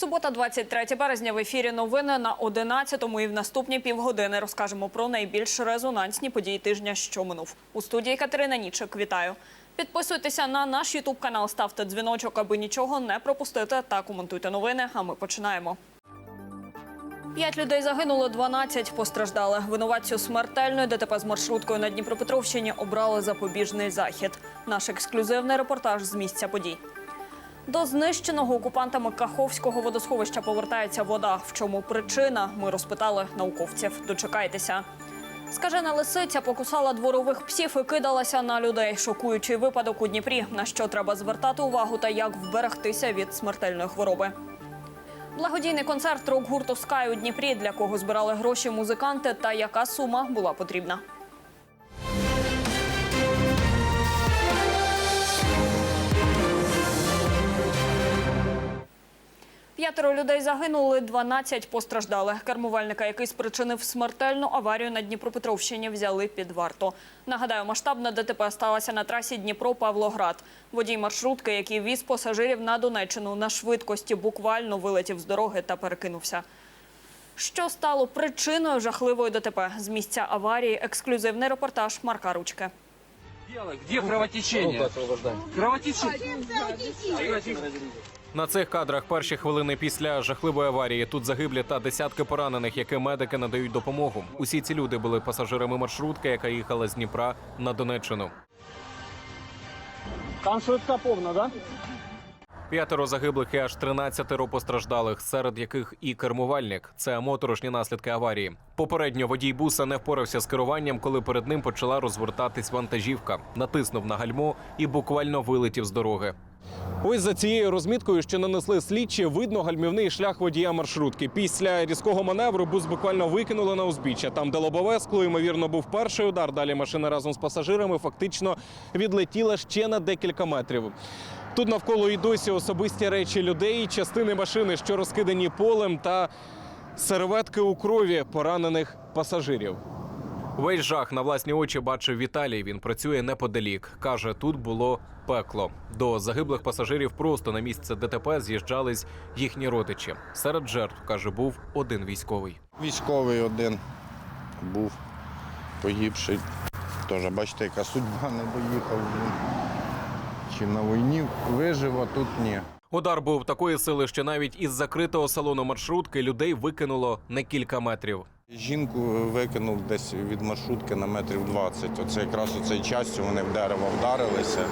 Субота, 23 березня. В ефірі новини на 11-му і в наступні півгодини розкажемо про найбільш резонансні події тижня, що минув. У студії Катерина Нічик. Вітаю. Підписуйтеся на наш Ютуб канал, ставте дзвіночок, аби нічого не пропустити та коментуйте новини. А ми починаємо. П'ять людей загинуло, 12 постраждали. Винуватцю смертельної ДТП з маршруткою на Дніпропетровщині обрали запобіжний захід. Наш ексклюзивний репортаж з місця подій. До знищеного окупантами Каховського водосховища повертається вода. В чому причина? Ми розпитали науковців. Дочекайтеся. Скажена лисиця покусала дворових псів і кидалася на людей. Шокуючий випадок у Дніпрі. На що треба звертати увагу та як вберегтися від смертельної хвороби. Благодійний концерт рок-гурту Скай у Дніпрі, для кого збирали гроші музиканти та яка сума була потрібна. П'ятеро людей загинули, 12 постраждали. Кермувальника, який спричинив смертельну аварію на Дніпропетровщині, взяли під варту. Нагадаю, масштабна ДТП сталася на трасі Дніпро-Павлоград. Водій маршрутки, який віз пасажирів на Донеччину на швидкості, буквально вилетів з дороги та перекинувся. Що стало причиною жахливої ДТП? З місця аварії ексклюзивний репортаж Марка Ручки. Где кровотечение? Кровотечение. На цих кадрах перші хвилини після жахливої аварії тут загиблі та десятки поранених, яким медики надають допомогу. Усі ці люди були пасажирами маршрутки, яка їхала з Дніпра на Донеччину. Там швидка повна, да? П'ятеро загиблих і аж 13 постраждалих, серед яких і кермувальник. Це моторошні наслідки аварії. Попередньо водій буса не впорався з керуванням, коли перед ним почала розвертатись вантажівка. Натиснув на гальмо і буквально вилетів з дороги. Ось за цією розміткою, що нанесли слідчі, видно гальмівний шлях водія маршрутки. Після різкого маневру бус буквально викинули на узбіччя. Там, де лобове скло, ймовірно, був перший удар. Далі машина разом з пасажирами фактично відлетіла ще на декілька метрів. Тут навколо і досі особисті речі людей, частини машини, що розкидані полем, та серветки у крові поранених пасажирів. Весь жах на власні очі бачив Віталій. Він працює неподалік. Каже, тут було пекло. До загиблих пасажирів просто на місце ДТП з'їжджались їхні родичі. Серед жертв каже, був один військовий. Військовий один був погибший. Теж бачите, яка судьба не доїхав. Чи на війні вижив, а тут ні. Удар був такої сили, що навіть із закритого салону маршрутки людей викинуло на кілька метрів. Жінку викинув десь від маршрутки на метрів 20. Оце якраз у цей час вони в дерево вдарилися.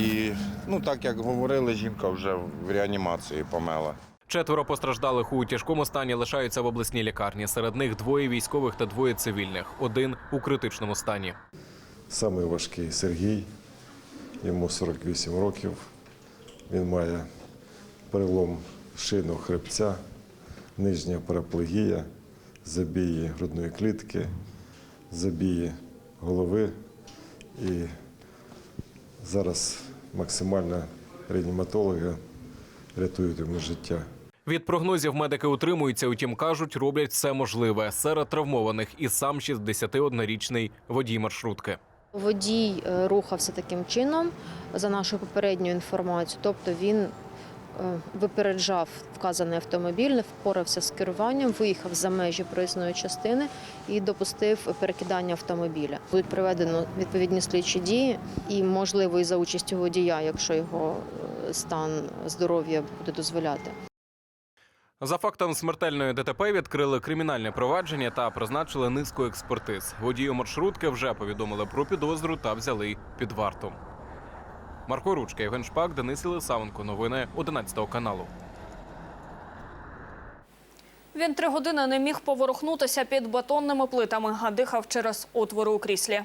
І ну так як говорили, жінка вже в реанімації помела. Четверо постраждалих у тяжкому стані лишаються в обласній лікарні. Серед них двоє військових та двоє цивільних. Один у критичному стані. Самий важкий Сергій, йому 48 років. Він має перелом шийного хребця, нижня параплегія, забії грудної клітки, забії голови. І зараз максимально реаніматологи рятують йому життя. Від прогнозів медики утримуються, утім кажуть, роблять все можливе. Серед травмованих і сам 61-річний водій маршрутки. Водій е, рухався таким чином, за нашою попередньою інформацією. Тобто він випереджав вказаний автомобіль, не впорався з керуванням, виїхав за межі проїзної частини і допустив перекидання автомобіля. Будуть проведено відповідні слідчі дії, і можливо і за участю водія, якщо його е, стан здоров'я буде дозволяти. За фактом смертельної ДТП відкрили кримінальне провадження та призначили низку експертиз. Водію маршрутки вже повідомили про підозру та взяли під варту. Марко Ручка, Євген Шпак, Денис Єлисавенко. Новини 11 каналу. Він три години не міг поворухнутися під бетонними плитами, а дихав через отвори у кріслі.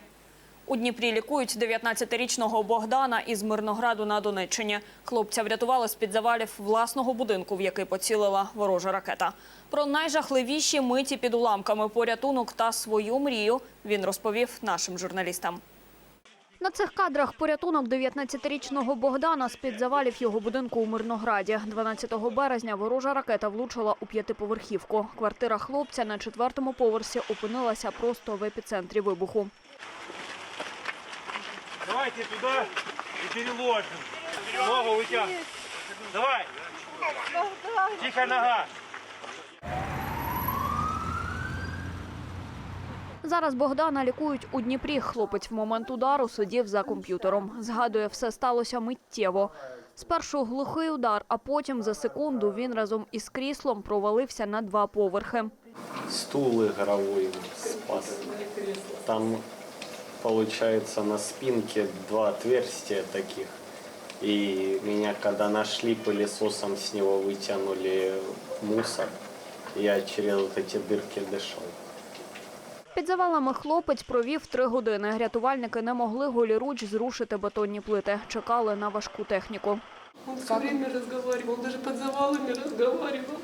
У Дніпрі лікують 19-річного Богдана із Мирнограду на Донеччині. Хлопця врятували з-під завалів власного будинку, в який поцілила ворожа ракета. Про найжахливіші миті під уламками, порятунок та свою мрію він розповів нашим журналістам. На цих кадрах порятунок 19-річного Богдана з-під завалів його будинку у Мирнограді. 12 березня ворожа ракета влучила у п'ятиповерхівку. Квартира хлопця на четвертому поверсі опинилася просто в епіцентрі вибуху. Давайте туда и переложим. Ногу вытягивай. Давай. Лихая нога. Зараз Богдана лікують у Дніпрі. Хлопець в момент удару сидів за комп'ютером. Згадує, все сталося миттєво. Спершу глухий удар, а потім за секунду він разом із кріслом провалився на два поверхи. стул игровой спас. Там, получается, на спинке два отверстия таких. И меня, когда нашли, пылесосом с него вытянули мусор. Я через вот эти дырки дышал. Під завалами хлопець провів три години. Рятувальники не могли голіруч зрушити бетонні плити. Чекали на важку техніку. Он все время разговаривал, он даже под завалами разговаривал.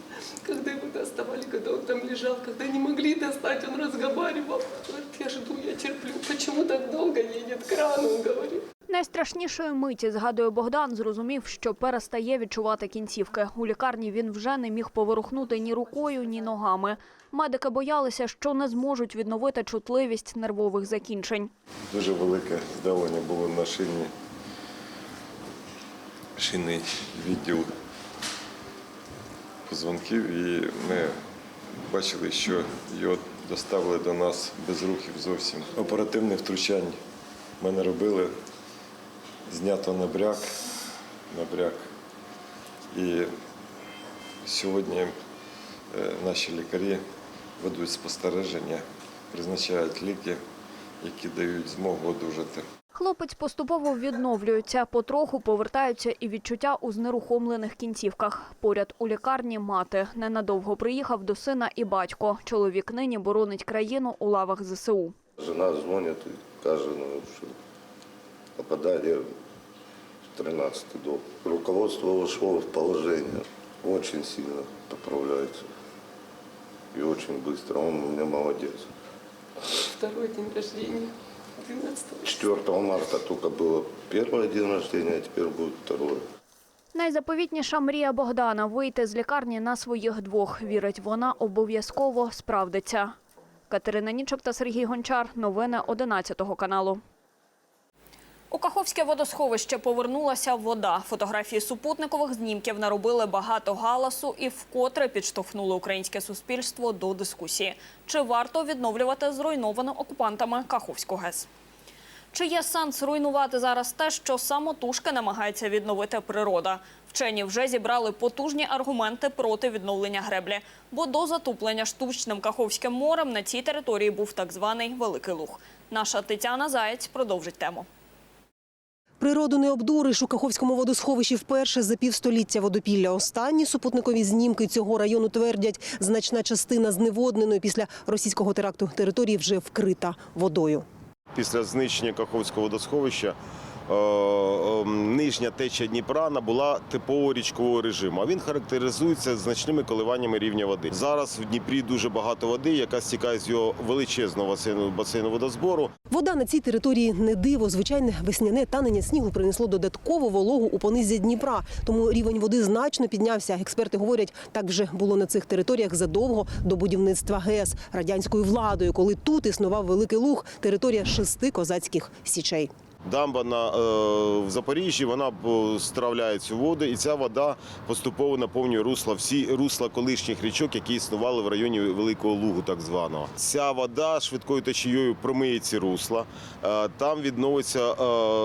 Когда его доставали, когда он там лежал, когда не могли достать, он разговаривал. Говорит, я жду, я терплю. Почему так долго едет кран, он говорит. Найстрашнішої миті, згадує Богдан, зрозумів, що перестає відчувати кінцівки. У лікарні він вже не міг поворухнути ні рукою, ні ногами. Медики боялися, що не зможуть відновити чутливість нервових закінчень. Дуже велике здавлення було на шині. Шинний відділ позвонків, і ми бачили, що його доставили до нас без рухів зовсім. Оперативних втручань ми не робили. Знято набряк, набряк. І сьогодні е, наші лікарі ведуть спостереження, призначають ліки, які дають змогу одужати. Хлопець поступово відновлюється, потроху повертаються і відчуття у знерухомлених кінцівках. Поряд у лікарні мати. Ненадовго приїхав до сина і батько. Чоловік нині боронить країну у лавах ЗСУ. Жена дзвонить і каже, ну, що попадали в 13 дом. Руководство вошло в положение. Очень сильно поправляется. И очень быстро. Он у меня молодец. Второй день рождения, 12 4 марта только было первый день рождения, а теперь будет второй. Найзаповітніша мрія Богдана вийти з лікарні на своїх двох. Вірить, вона обов'язково справдиться. Катерина Нічок та Сергій Гончар. Новини 11 каналу. У Каховське водосховище повернулася вода. Фотографії супутникових знімків наробили багато галасу і вкотре підштовхнули українське суспільство до дискусії. Чи варто відновлювати зруйновану окупантами Каховську ГЕС? Чи є сенс руйнувати зараз те, що самотужки намагається відновити природа? Вчені вже зібрали потужні аргументи проти відновлення греблі, бо до затуплення штучним Каховським морем на цій території був так званий Великий Луг. Наша Тетяна Заєць продовжить тему. Природу не обдуриш у Каховському водосховищі вперше за півстоліття водопілля. Останні супутникові знімки цього району твердять, значна частина зневодненої після російського теракту території вже вкрита водою. Після знищення Каховського водосховища нижня течія Дніпра набула типового річкового режиму. А він характеризується значними коливаннями рівня води. Зараз в Дніпрі дуже багато води, яка стікає з його величезного басейну, басейну водозбору. Вода на цій території не диво. Звичайне весняне танення снігу принесло додаткову вологу у понизі Дніпра. Тому рівень води значно піднявся. Експерти говорять, так вже було на цих територіях задовго до будівництва ГЕС радянською владою, коли тут існував великий луг, територія шести козацьких січей. Дамба на, е, в Запоріжжі вона е, стравляє цю воду, і ця вода поступово наповнює русла всі русла колишніх річок, які існували в районі Великого Лугу, так званого. Ця вода швидкою течією промиє ці русла. Е, там відновиться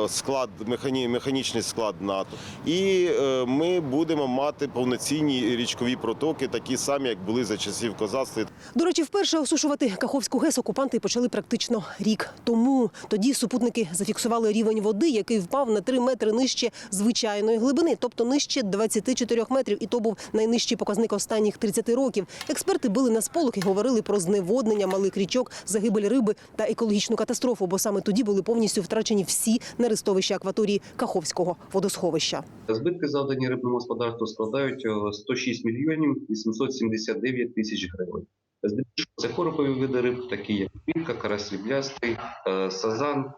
склад, механі, механічний склад НАТО. І ми будемо мати повноцінні річкові протоки, такі самі, як були за часів козацтва. До речі, вперше осушувати Каховську ГЕС окупанти почали практично рік тому. Тоді супутники зафіксували рівень води, який впав на 3 метри нижче звичайної глибини, тобто нижче 24 метрів. І то був найнижчий показник останніх 30 років. Експерти били на сполох і говорили про зневоднення малих річок, загибель риби та екологічну катастрофу, бо саме тоді були повністю втрачені всі нерестовища акваторії Каховського водосховища. Збитки, завдані рибному господарству, складають 106 мільйонів 879 тисяч гривень. Здебільшого це коропові види риб, такі як пінка, карась сріблястий, е, сазан,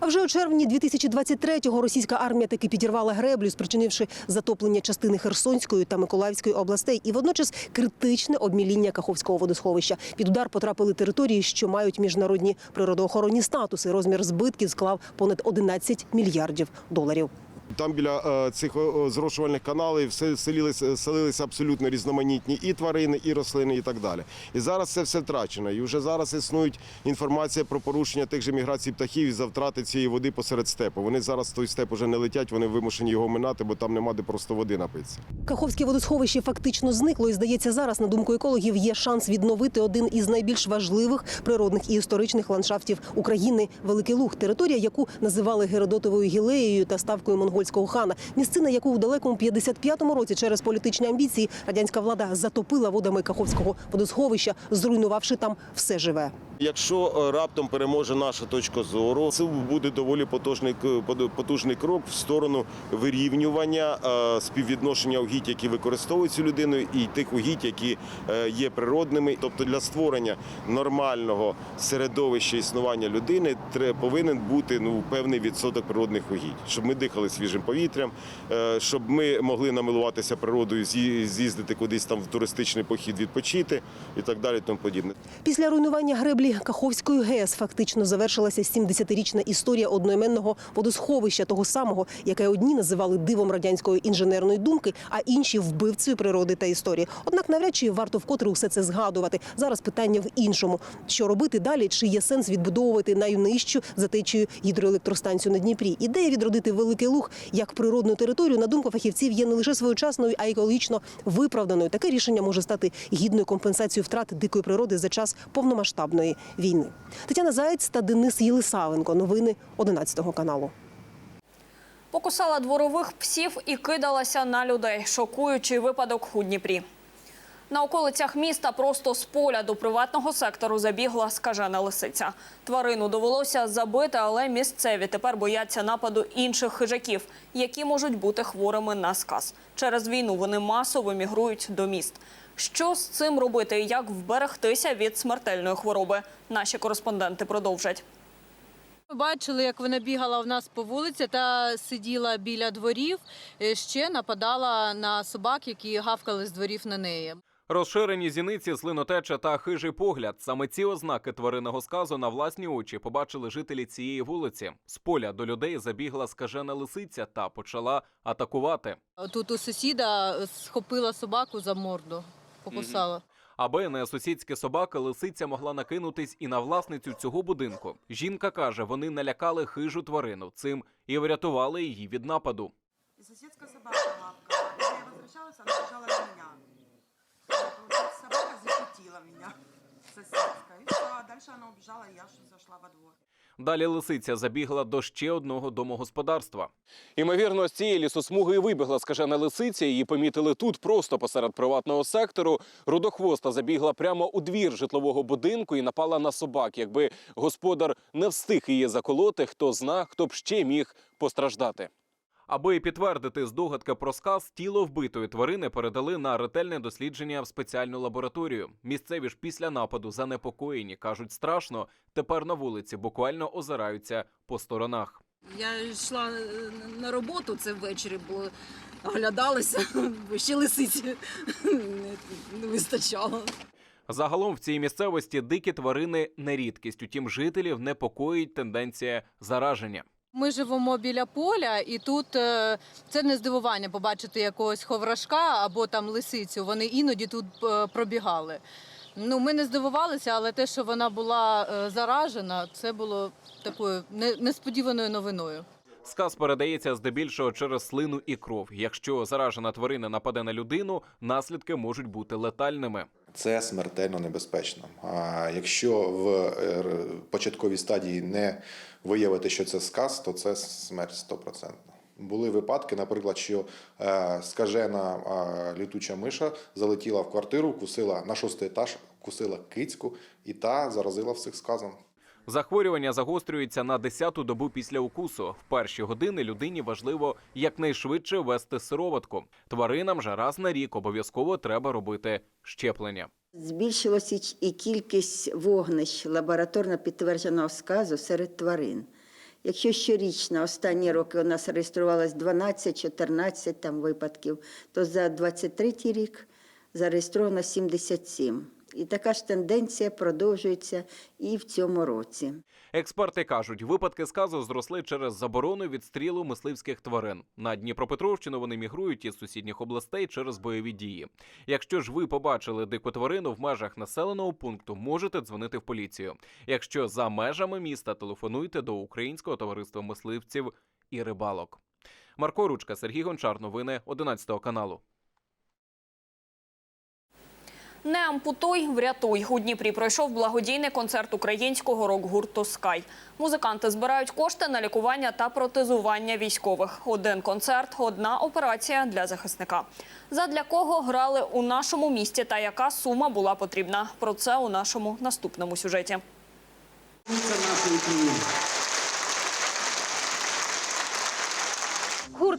А вже у червні 2023-го російська армія таки підірвала греблю, спричинивши затоплення частини Херсонської та Миколаївської областей і водночас критичне обміління Каховського водосховища. Під удар потрапили території, що мають міжнародні природоохоронні статуси. Розмір збитків склав понад 11 мільярдів доларів. Там біля е, цих зрошувальних каналів селилися, селилися абсолютно різноманітні і тварини, і рослини, і так далі. І зараз це все втрачено. І вже зараз існують інформація про порушення тих же міграцій птахів і за втрати цієї води посеред степу. Вони зараз той степ уже не летять, вони вимушені його минати, бо там нема де просто води напитися. Каховське водосховище фактично зникло, і здається, зараз, на думку екологів, є шанс відновити один із найбільш важливих природних і історичних ландшафтів України Великий Луг, територія, яку називали Геродотовою гілеєю та ставкою монгольського хана. Місцина, яку у далекому 55-му році через політичні амбіції радянська влада затопила водами Каховського водосховища, зруйнувавши там все живе. Якщо е, раптом переможе наша точка зору, це буде доволі потужний, потужний крок в сторону вирівнювання е, співвідношення угідь, які використовуються людиною, і тих угідь, які е, є природними. Тобто для створення нормального середовища існування людини повинен бути ну певний відсоток природних угідь, щоб ми дихали свіжим повітрям, е, щоб ми могли намилуватися природою, з'їздити кудись там в туристичний похід, відпочити і так далі. Тому подібне. Після руйнування греблі Каховської ГЕС фактично завершилася 70-річна історія одноіменного водосховища, того самого, яке одні називали дивом радянської інженерної думки, а інші вбивцею природи та історії. Однак навряд чи варто вкотре усе це згадувати. Зараз питання в іншому: що робити далі? Чи є сенс відбудовувати найнижчу за течією гідроелектростанцію на Дніпрі? Ідея відродити Великий Луг як природну територію, на думку фахівців, є не лише своєчасною, а й екологічно виправданою. Таке рішення може стати гідною компенсацією втрат дикої природи за час повномасштабної війни. Тетяна Заєць та Денис Єлисавенко. Новини 11 каналу. Покусала дворових псів і кидалася на людей. Шокуючий випадок у Дніпрі. На околицях міста просто з поля до приватного сектору забігла скажена лисиця. Тварину довелося забити, але місцеві тепер бояться нападу інших хижаків, які можуть бути хворими на сказ. Через війну вони масово мігрують до міст. Що з цим робити і як вберегтися від смертельної хвороби? Наші кореспонденти продовжать. Ми бачили, як вона бігала в нас по вулиці та сиділа біля дворів. е, Ще нападала на собак, які гавкали з дворів на неї. Розширені зіниці, слинотеча та хижий погляд. Саме ці ознаки тваринного сказу на власні очі побачили жителі цієї вулиці. З поля до людей забігла скажена лисиця та почала атакувати. Тут у сусіда схопила собаку за морду, покусала. Аби не сусідська собака, лисиця могла накинутись і на власницю цього будинку. Жінка каже, вони налякали хижу тварину, цим і врятували її від нападу. Соседская собака лапка. Я возвращалась, она бежала на меня. Вот собака защитила меня, соседская. И все, а дальше она убежала, и я ж зашла во двор. Далі лисиця забігла до ще одного домогосподарства. Імовірно, з цієї лісосмуги і вибігла скажена лисиця. Її помітили тут, просто посеред приватного сектору. Рудохвоста забігла прямо у двір житлового будинку і напала на собак. Якби господар не встиг її заколоти, хто зна, хто б ще міг постраждати. Аби підтвердити здогадки про сказ, тіло вбитої тварини передали на ретельне дослідження в спеціальну лабораторію. Місцеві ж після нападу занепокоєні кажуть страшно. Тепер на вулиці буквально озираються по сторонах. Я йшла е, на роботу це ввечері, бо оглядалася, бо ще лисиці не, не вистачало. Загалом в цій місцевості дикі тварини не рідкість. Утім, жителів непокоїть тенденція зараження. Ми живемо біля поля, і тут е, це не здивування побачити якогось ховрашка або там лисицю. Вони іноді тут е, пробігали. Ну, ми не здивувалися, але те, що вона була е, заражена, це було такою несподіваною новиною. Сказ передається здебільшого через слину і кров. Якщо заражена тварина нападе на людину, наслідки можуть бути летальними. Це смертельно небезпечно. А якщо в е, початковій стадії не виявити, що це сказ, то це смерть стопроцентна. Були випадки, наприклад, що е, скажена літуча миша залетіла в квартиру, кусила на шостий етаж, кусила кицьку, і та заразила всіх сказом. Захворювання загострюється на 10-ту добу після укусу. В перші години людині важливо якнайшвидше ввести сироватку. Тваринам же раз на рік обов'язково треба робити щеплення. Збільшилася і кількість вогнищ лабораторно підтвердженого сказу серед тварин. Якщо щорічно останні роки у нас реєструвалось 12-14 там випадків, то за 23 рік зареєстровано 77. І така ж тенденція продовжується і в цьому році. Експерти кажуть, випадки сказу зросли через заборону відстрілу мисливських тварин. На Дніпропетровщину вони мігрують із сусідніх областей через бойові дії. Якщо ж ви побачили дику тварину в межах населеного пункту, можете дзвонити в поліцію. Якщо за межами міста, телефонуйте до Українського товариства мисливців і рибалок. Марко Ручка, Сергій Гончар. Новини 11 каналу. Не ампутуй, врятуй. У Дніпрі пройшов благодійний концерт українського рок-гурту Скай. Музиканти збирають кошти на лікування та протезування військових. Один концерт, одна операція для захисника. Задля кого грали у нашому місті та яка сума була потрібна? Про це у нашому наступному сюжеті. Гурт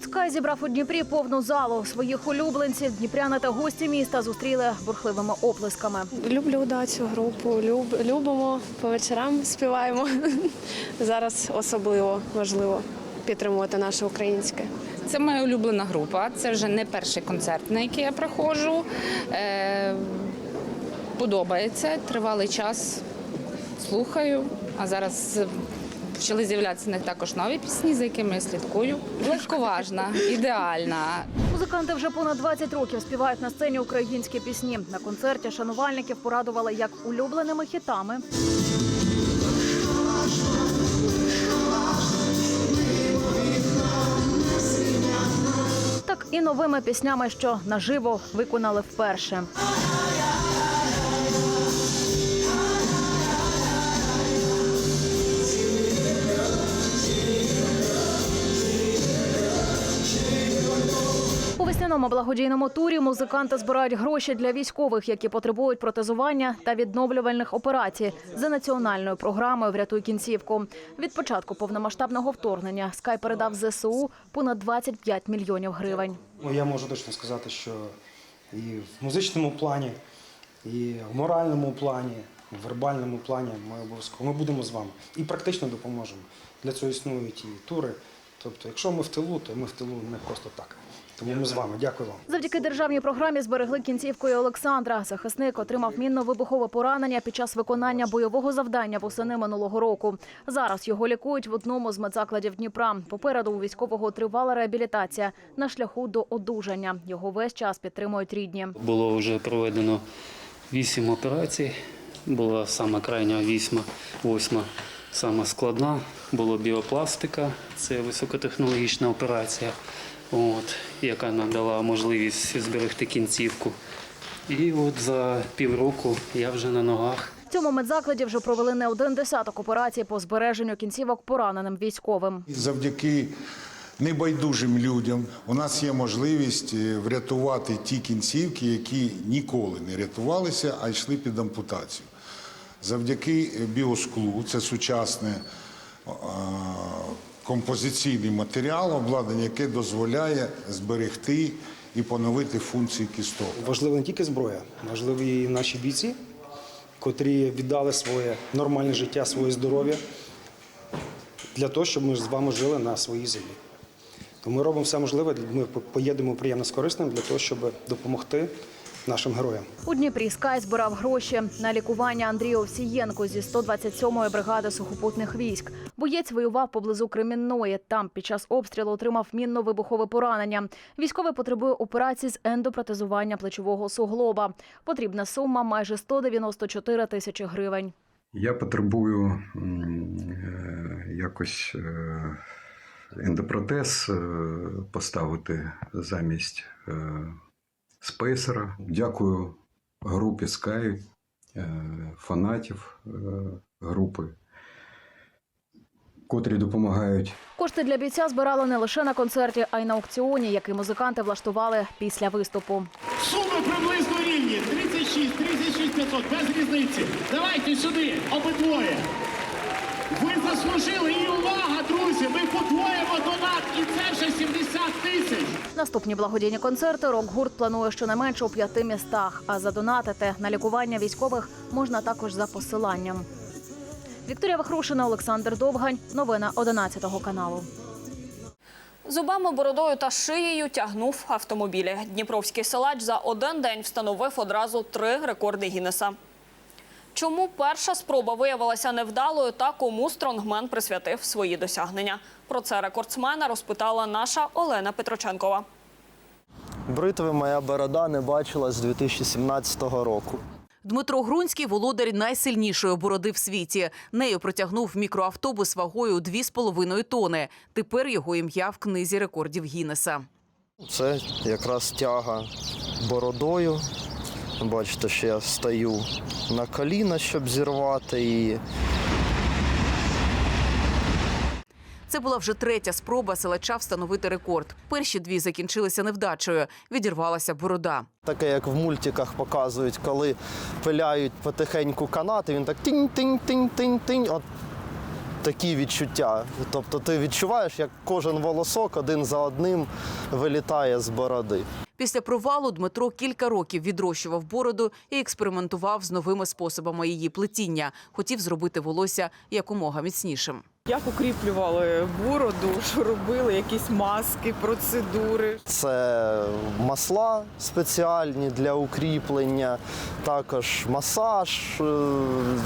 «Скай» зібрав у Дніпрі повну залу. Своїх улюбленців дніпряни та гості міста зустріли бурхливими оплесками. Люблю да, цю групу, люб, любимо, по вечорам співаємо. Зараз особливо важливо підтримувати наше українське. Це моя улюблена група. Це вже не перший концерт, на який я приходжу. Е, подобається тривалий час. Слухаю. А зараз почали з'являтися в них також нові пісні, за якими я слідкую. Легковажна, ідеальна. Музиканти вже понад 20 років співають на сцені українські пісні. На концерті шанувальників порадували як улюбленими хітами. Так і новими піснями, що наживо виконали вперше. У благодійному турі музиканти збирають гроші для військових, які потребують протезування та відновлювальних операцій за національною програмою Врятуй кінцівку. Від початку повномасштабного вторгнення Скай передав ЗСУ понад 25 мільйонів гривень. Ну, я можу точно сказати, що і в музичному плані, і в моральному плані, в вербальному плані ми обов'язково ми будемо з вами і практично допоможемо. Для цього існують і тури. Тобто, якщо ми в тилу, то ми в тилу не просто так. Тому ми з вами. Дякую вам. Завдяки державній програмі зберегли кінцівкою Олександра. Захисник отримав мінно-вибухове поранення під час виконання бойового завдання восени минулого року. Зараз його лікують в одному з медзакладів Дніпра. Попереду у військового тривала реабілітація на шляху до одужання. Його весь час підтримують рідні. Було вже проведено вісім операцій. Була сама крайня вісьма, восьма, сама складна. Була біопластика, це високотехнологічна операція, от, яка нам дала можливість зберегти кінцівку. І от за півроку я вже на ногах. В цьому медзакладі вже провели не один десяток операцій по збереженню кінцівок пораненим військовим. Завдяки небайдужим людям у нас є можливість е, врятувати ті кінцівки, які ніколи не рятувалися, а йшли під ампутацію. Завдяки е, біосклу, це сучасне а, композиційний матеріал, обладнання, яке дозволяє зберегти і поновити функції кісток. Важлива не тільки зброя, важливі і наші бійці, котрі віддали своє нормальне життя, своє здоров'я для того, щоб ми з вами жили на своїй землі. Тому ми робимо все можливе, ми поїдемо приємно з корисним для того, щоб допомогти нашим героям. У Дніпрі Скай збирав гроші на лікування Андрію Овсієнку зі 127-ї бригади сухопутних військ. Боєць воював поблизу Кремінної. Там під час обстрілу отримав мінно-вибухове поранення. Військовий потребує операції з ендопротезування плечового суглоба. Потрібна сума майже 194 тисячі гривень. Я потребую е, якось е, ендопротез е, поставити замість спейсера. Дякую групі Sky, е, фанатів е, групи, котрі допомагають Кошти для бійця збирали не лише на концерті, а й на аукціоні, який музиканти влаштували після виступу. Суми приблизно рівні. 36, 36 500, без різниці. Давайте сюди, обидвоє. Ви заслужили і увага, друзі! Ми подвоїмо донат, і це вже 70 тисяч. Наступні благодійні концерти рок-гурт планує щонайменше у п'яти містах. А задонатити на лікування військових можна також за посиланням. Вікторія Вахрушина, Олександр Довгань. Новини 11 каналу. Зубами, бородою та шиєю тягнув автомобілі. Дніпровський силач за один день встановив одразу три рекорди Гіннеса. Чому перша спроба виявилася невдалою та кому стронгмен присвятив свої досягнення? Про це рекордсмена розпитала наша Олена Петроченкова. Бритви моя борода не бачила з 2017 року. Дмитро Грунський володар найсильнішої бороди в світі. Нею протягнув мікроавтобус вагою 2,5 тони. Тепер його ім'я в книзі рекордів Гіннеса. Це якраз тяга бородою. Бачите, що я стою на коліна, щоб зірвати її. Це була вже третя спроба силача встановити рекорд. Перші дві закінчилися невдачею. Відірвалася борода. Таке, як в мультиках показують, коли пиляють потихеньку канати, він так тинь-тинь-тинь-тинь-тинь. От такі відчуття. Тобто ти відчуваєш, як кожен волосок один за одним вилітає з бороди. Після провалу Дмитро кілька років відрощував бороду і експериментував з новими способами її плетіння. Хотів зробити волосся якомога міцнішим. Як укріплювали бороду, що робили, якісь маски, процедури. Це масла спеціальні для укріплення, також масаж е,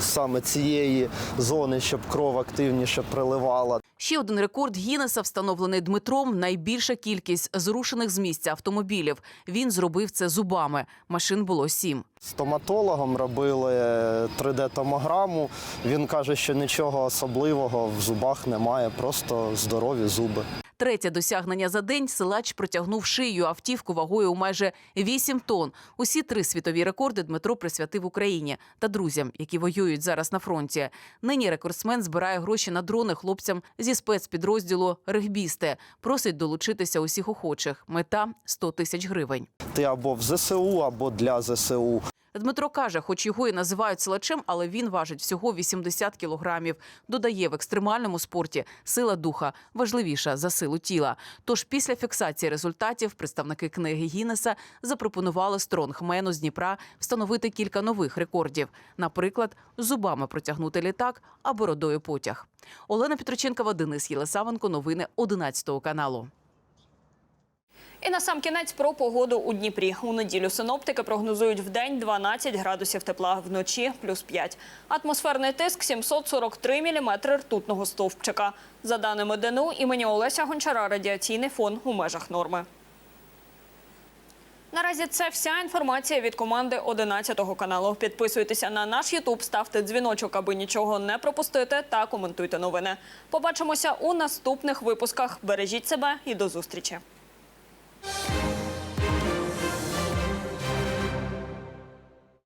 саме цієї зони, щоб кров активніше приливала. Ще один рекорд Гіннеса, встановлений Дмитром. Найбільша кількість зрушених з місця автомобілів. Він зробив це зубами. Машин було сім. Стоматологом робили 3D-томограму. Він каже, що нічого особливого в зубах немає, просто здорові зуби. Третє досягнення за день силач протягнув шию автівку вагою у майже 8 тонн. Усі три світові рекорди Дмитро присвятив Україні та друзям, які воюють зараз на фронті. Нині рекордсмен збирає гроші на дрони хлопцям зі спецпідрозділу регбісти. Просить долучитися усіх охочих. Мета 100 тисяч гривень. Ти або в ЗСУ, або для ЗСУ. Дмитро каже, хоч його і називають силачем, але він важить всього 80 кілограмів. Додає, в екстремальному спорті сила духа важливіша за силу тіла. Тож після фіксації результатів представники книги Гіннеса запропонували стронгмену з Дніпра встановити кілька нових рекордів. Наприклад, зубами протягнути літак, а бородою потяг. Олена Петроченкова, Денис Єлисавенко. Новини 11 каналу. І на сам кінець про погоду у Дніпрі. У неділю синоптики прогнозують в день 12 градусів тепла, вночі плюс 5. Атмосферний тиск 743 міліметри ртутного стовпчика. За даними ДНУ імені Олеся Гончара, радіаційний фон у межах норми. Наразі це вся інформація від команди 11 каналу. Підписуйтеся на наш Ютуб, ставте дзвіночок, аби нічого не пропустити, та коментуйте новини. Побачимося у наступних випусках. Бережіть себе і до зустрічі. Thank you